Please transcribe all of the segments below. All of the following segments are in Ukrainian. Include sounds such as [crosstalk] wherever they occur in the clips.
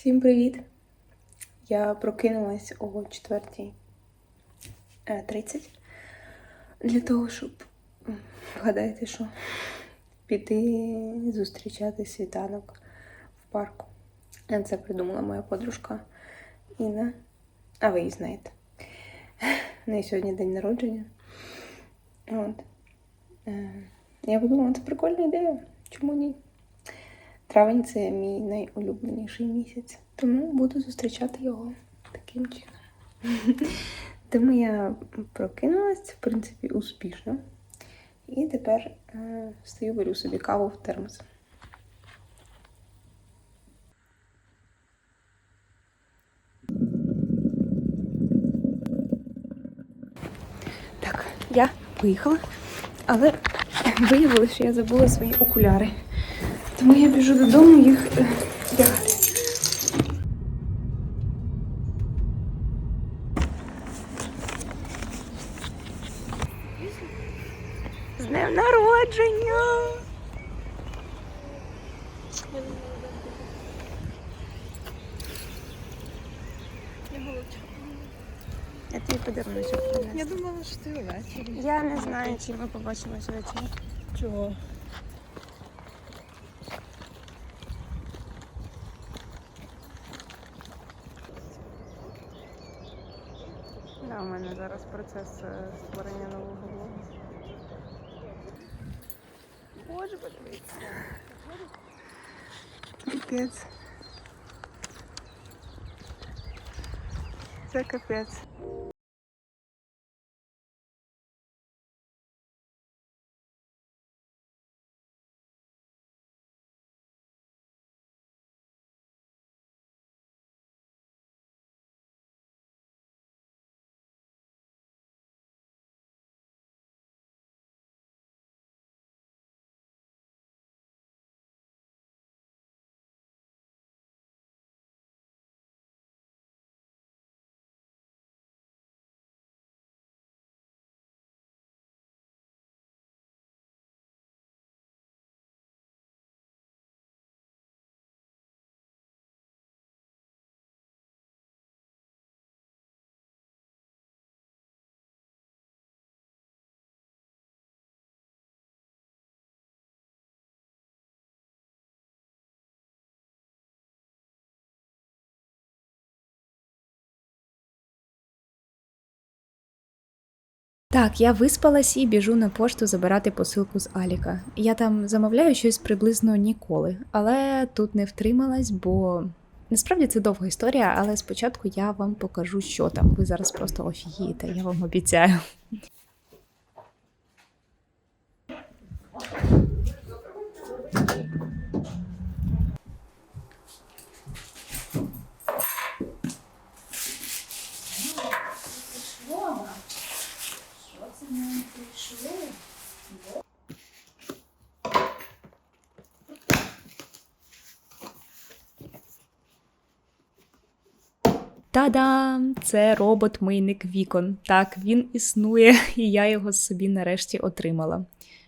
Всім привіт! Я прокинулась о 4.30 для того, щоб вгадайте, що піти зустрічати світанок в парку. Це придумала моя подружка Інна. А ви її знаєте. Неї сьогодні день народження. От. Е, Я подумала, це прикольна ідея. Чому ні? Травень це мій найулюбленіший місяць, тому буду зустрічати його таким чином. [laughs] Тому я прокинулась, в принципі, успішно. І тепер е, беру собі каву в термос. Так, я поїхала, але [laughs] виявилося, що я забула свої окуляри. Тому я біжу додому їх е, вдягати. З днем народження! Я тобі подаруночок принесла. Я думала, що ти ввечері. Я не знаю, чи ми побачимось ввечері. Чого? Да, у мене зараз процес е, створення нового блогу. Боже, подивіться. Капець. Це капець. Так, я виспалась і біжу на пошту забирати посилку з Аліка. Я там замовляю щось приблизно ніколи, але тут не втрималась, бо насправді це довга історія, але спочатку я вам покажу, що там. Ви зараз просто офігієте, я вам обіцяю. Та-дам! Це робот-мийник вікон. Так, він існує, [laughs] і я його собі нарешті отримала.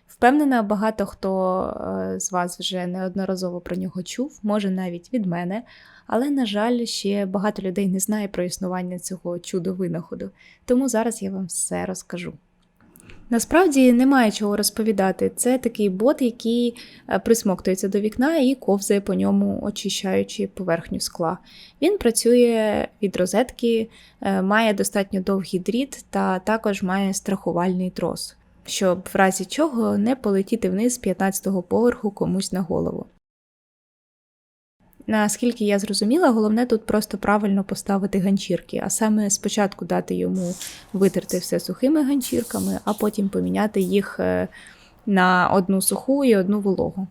Впевнена, багато хто е, з вас вже неодноразово про нього чув, може навіть від мене, але, на жаль, ще багато людей не знає про існування цього чудо-винаходу, тому зараз я вам все розкажу. Насправді немає чого розповідати. Це такий бот, який е, присмоктується до вікна і ковзає по ньому, очищаючи поверхню скла. Він працює від розетки, е, має достатньо довгий дріт та також має страхувальний трос, щоб в разі чого не полетіти вниз з 15-го поверху комусь на голову. Наскільки я зрозуміла, головне тут просто правильно поставити ганчірки, а саме спочатку дати йому витерти все сухими ганчірками, а потім поміняти їх е, на одну суху і одну вологу.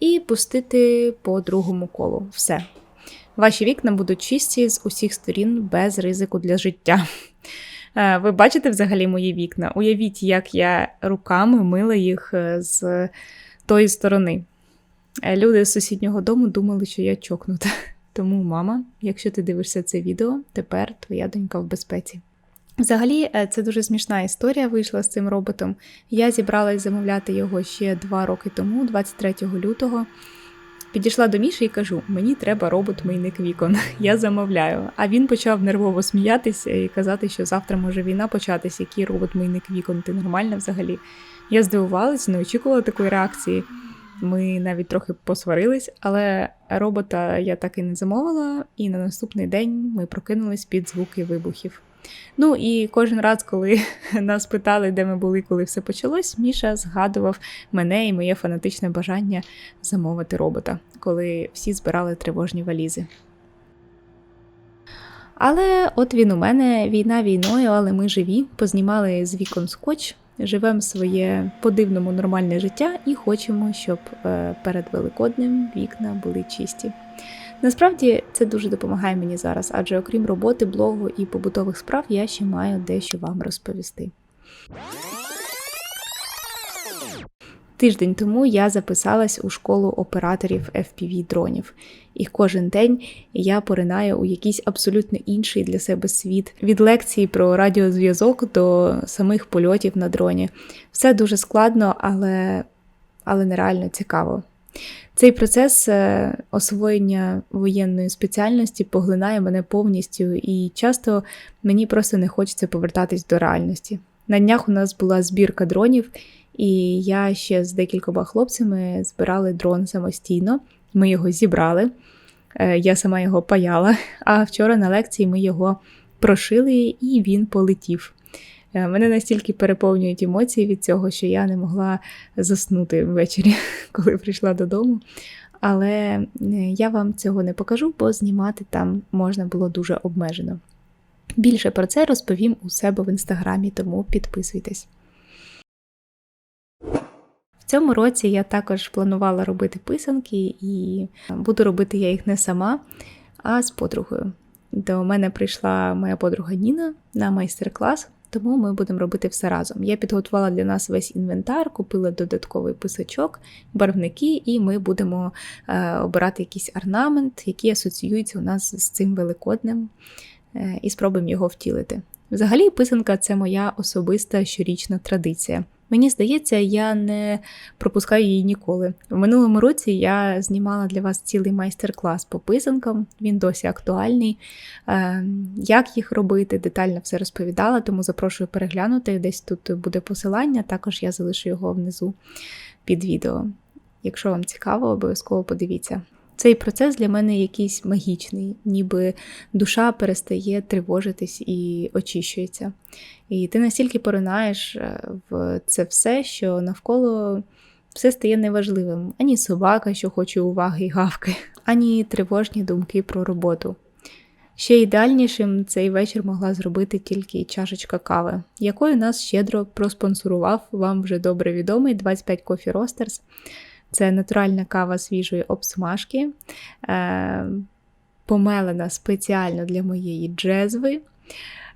І пустити по другому колу. Все. Ваші вікна будуть чисті з усіх сторін без ризику для життя. Е, Ви бачите взагалі мої вікна? Уявіть, як я руками мила їх е, з тої сторони. Е, Люди з сусіднього дому думали, що я чокнута. [laughs] Тому, мама, якщо ти дивишся це відео, тепер твоя донька в безпеці. Взагалі, е, це дуже смішна історія вийшла з цим роботом. Я зібралась замовляти його ще два роки тому, 23 лютого. Підійшла до Міші і кажу: мені треба робот-мийник вікон. [laughs] Я замовляю. А він почав нервово сміятися і казати, що завтра може війна початись, який робот-мийник вікон, ти нормальна взагалі. Я здивувалась, не очікувала такої реакції. Ми навіть трохи посварились, але робота я так і не замовила, і на наступний день ми прокинулись під звуки вибухів. Ну і кожен раз, коли [laughs] нас питали, де ми були, коли все почалось, Міша згадував мене і моє фанатичне бажання замовити робота, коли всі збирали тривожні валізи. Але от він у мене війна війною, але ми живі, познімали з вікон скотч, живемо своє по-дивному нормальне життя і хочемо, щоб е, перед Великоднем вікна були чисті. Насправді це дуже допомагає мені зараз, адже окрім роботи, блогу і побутових справ, я ще маю дещо вам розповісти. Тиждень тому я записалась у школу операторів FPV дронів, і кожен день я поринаю у якийсь абсолютно інший для себе світ від лекцій про радіозв'язок до самих польотів на дроні. Все дуже складно, але, але нереально цікаво. Цей процес е, освоєння воєнної спеціальності поглинає мене повністю, і часто мені просто не хочеться повертатись до реальності. На днях у нас була збірка дронів, і я ще з декількома хлопцями збирали дрон самостійно. Ми його зібрали, е, я сама його паяла. А вчора на лекції ми його прошили, і він полетів. Е, Мене настільки переповнюють емоції від цього, що я не могла заснути ввечері, [laughs] коли прийшла додому. Але е, я вам цього не покажу, бо знімати там можна було дуже обмежено. Більше про це розповім у себе в інстаграмі, тому підписуйтесь. Цьому році я також планувала робити писанки, і буду робити я їх не сама, а з подругою. До мене прийшла моя подруга Ніна на майстер-клас, тому ми будемо робити все разом. Я підготувала для нас весь інвентар, купила додатковий писачок, барвники, і ми будемо е, обирати якийсь орнамент, який асоціюється у нас з цим великоднем, е, і спробуємо його втілити. Взагалі, писанка це моя особиста щорічна традиція. Мені здається, я не пропускаю її ніколи. В минулому році я знімала для вас цілий майстер-клас по писанкам, він досі актуальний. Е, Як їх робити, детально все розповідала, тому запрошую переглянути. Десь тут буде посилання, також я залишу його внизу під відео. Якщо вам цікаво, обов'язково подивіться. Цей процес для мене якийсь магічний, ніби душа перестає тривожитись і очищується. І ти настільки поринаєш е, в це все, що навколо все стає неважливим. Ані собака, що хоче уваги і гавки, [laughs] ані тривожні думки про роботу. Ще ідеальнішим цей вечір могла зробити тільки чашечка кави, якою нас щедро проспонсорував вам вже добре відомий 25 Coffee Roasters. Це натуральна кава свіжої обсмажки, е, помелена спеціально для моєї джезви.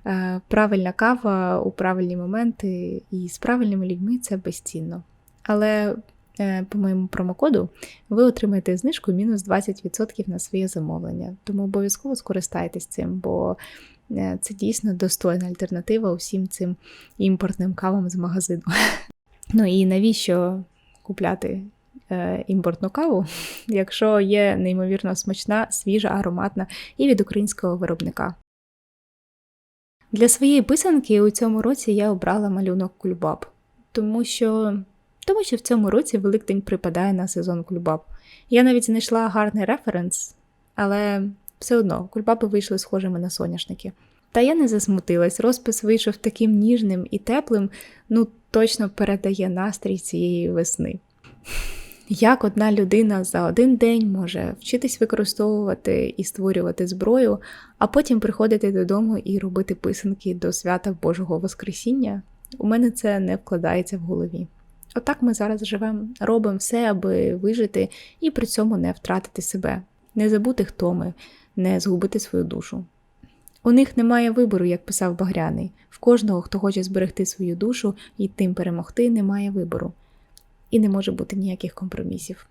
Е, правильна кава у правильні моменти і з правильними людьми це безцінно. Але е, по моєму промокоду ви отримаєте знижку мінус 20% на своє замовлення. Тому обов'язково скористайтесь цим, бо це дійсно достойна альтернатива усім цим імпортним кавам з магазину. [laughs] Ну і навіщо купляти імпортну каву, [laughs] якщо є неймовірно смачна, свіжа, ароматна і від українського виробника? Для своєї писанки у цьому році я обрала малюнок кульбаб, тому що, тому що в цьому році Великдень припадає на сезон кульбаб. Я навіть знайшла гарний референс, але все одно кульбаби вийшли схожими на соняшники. Та я не засмутилась, розпис вийшов таким ніжним і теплим, ну точно передає настрій цієї весни. [laughs] Як одна людина за один день може вчитись використовувати і створювати зброю, а потім приходити додому і робити писанки до свята Божого Воскресіння, у мене це не вкладається в голові. Отак ми зараз живемо, робимо все, аби вижити і при цьому не втратити себе, не забути, хто ми, не згубити свою душу. У них немає вибору, як писав Багряний. В кожного, хто хоче зберегти свою душу і тим перемогти, немає вибору і не може бути ніяких компромісів.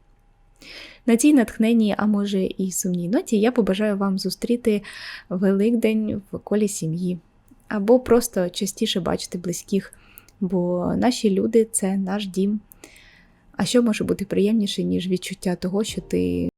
На цій натхненній, а може і сумній ноті, я побажаю вам зустріти Великдень в колі сім'ї, або просто частіше бачити близьких, бо наші люди це наш дім. А що може бути приємніше, ніж відчуття того, що ти